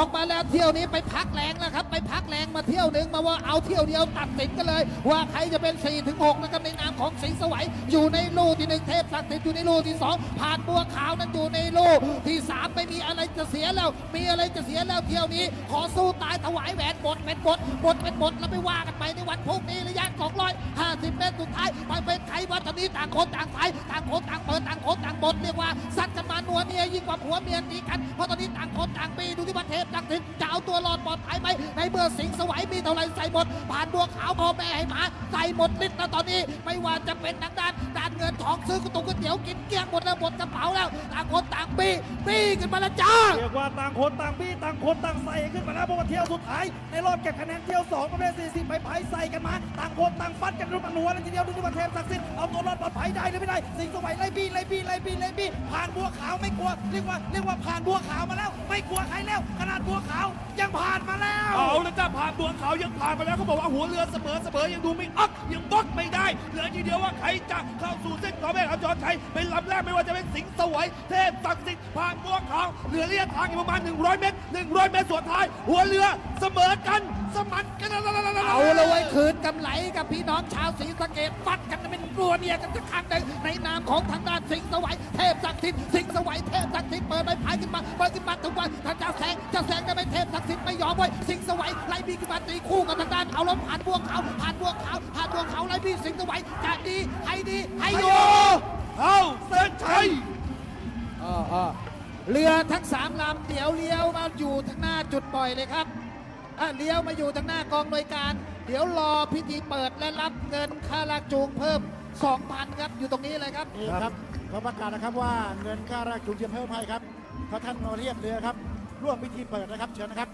อกมาแล้วเที่ยวนี้ไปพักแรงแล้วครับ ไปพักแรงมาเที่ยวหนึ่งมาว่าเอาเที่ยวเดียวตัดสินกันเลย ว่าใครจะเป็น4ี่ถึงหกนะครับในนามของสิงห์สวัยอยู่ในลู่ที่หนึ่งเทพศักดิ์สิทธิ์อยู่ในลู่ที่สองผ่านบัวขาวนั้นอยู่ในลู่ที่สามไม่มีอะไรจะเสียแล้ว มีอะไรจะเสียแล้วเที่ยวนี้ ขอสู้ตายถวายแหวนบทเป็นบทบทเป็นบทแล้วไปว่ากันไปในวันพรุ่งนี้ระยะ250เมตรสุดท้ายไปเป็นใครว่าตอนนี้ต่างคนต่างไฟต่าง บดเรียกว่าซัดกันมานัวเนียยิ่งกว่าผัวเมียตีกัน เพราะตอนนี้ต่างคนต่างปีดูที่ประเทพจักรสินจะเอาตัวรอดปลอดภัยไหมในเมื่อสิงสวัยมีเท่าไรใส่หมดผ่านบัวขาวพ่อแม่ให้หมาใส่หมดลิตรแล้วตอนนี้ไม่ว่าจะเป็นทางด้าน ด้านเงินทองซื้อก๋วยเตี๋ยวกินเกลี้ยงหมดแล้วหมดกระเป๋าแล้วต่างคนต่างปีปีกันมาแล้วจ้าเรียกว่าต่างคนต่างบี้ต่างคนต่างใส่ขึ้นมาแล้วเพราะว่าเที่ยวสุดท้ายในรอบเก็บคะแนนเที่ยว2ประเภท40ไปไปใส่กันมาต่างคนต่างฟัดกันรุมนัวเลยทีเดียวดูที่ว่าเทพศักดิ์สิทธิ์เอาตัวรอดปลอดภัยได้หรือไม่ได้ สิงห์สวัยไล่บี้ไล่บี้ไล่บี้ไล่บี้ผ่านบัวขาวไม่กลัวเรียกว่าเรียกว่าผ่านบัวขาวมาแล้ว ไม่กลัวใครแล้วขนาดบัวขาวยังผ่านมาแล้วเอาแล้วจ้าผ่านบัวขาวยังผ่านไปแล้วเขาบอกว่าหัวเรือเสมอเสมอยังดูไม่อักยังบล็อกไม่ได้เหลือทีเดียวว่าใครจะเข้าสู่เส้นขอแม่ขาวจอชัยเป็นลำแรกไม่ว่าจะเป็นสิงห์สวย เทพศักดิ์สิทธิ์ผ่านบัวขาวเหลือระยะทางอีกประมาณ 100 เมตร 100 เมตรส่วนท้าย หัวเรือเสมอกันสมันกันเอาละไว้ยคืนกำไรกับพี่น้องชาวศรีสะเกดฟัดกันเป็นกลัวเนี่ยกันสักครั้งหนึ่งในนามของทางด้านสิงห์สวยเทพศักดิ์สิทธิ์สิงห์สวยเทพศักดิ์สิทธิ์เปิดใบพายขึ้นมาเปิดขึ้นมาทุกวันถ้าจะแซงจะแซงได้ไหมเทพศักดิ์สิทธิ์ไม่ยอมไว้ยสิงห์สวยไล่บีขึ้นมาตีคู่กับทางด้านเอาล้มผ่านบวงเขาผ่านบวงเขาผ่านบวงเขาไล่บีสิงห์สวยจะดี อ่าอ่าเรือทั้งสามลำเดี๋ยวเลี้ยวมาอยู่ทางหน้าจุดปล่อยเลยครับอะเลี้ยวมาอยู่ทางหน้ากองหน่วยการ เดี๋ยวรอพิธีเปิดและรับเงินค่าลากจูงเพิ่ม 2,000 ครับ อยู่ตรงนี้เลยครับ นี่ครับเขาประกาศนะครับว่าเงินค่าแรกจูงเทียมเพิ่มให้ครับพระท่านนอเรียบเรือครับ ร่วมพิธีเปิดนะครับ เชิญนะครับ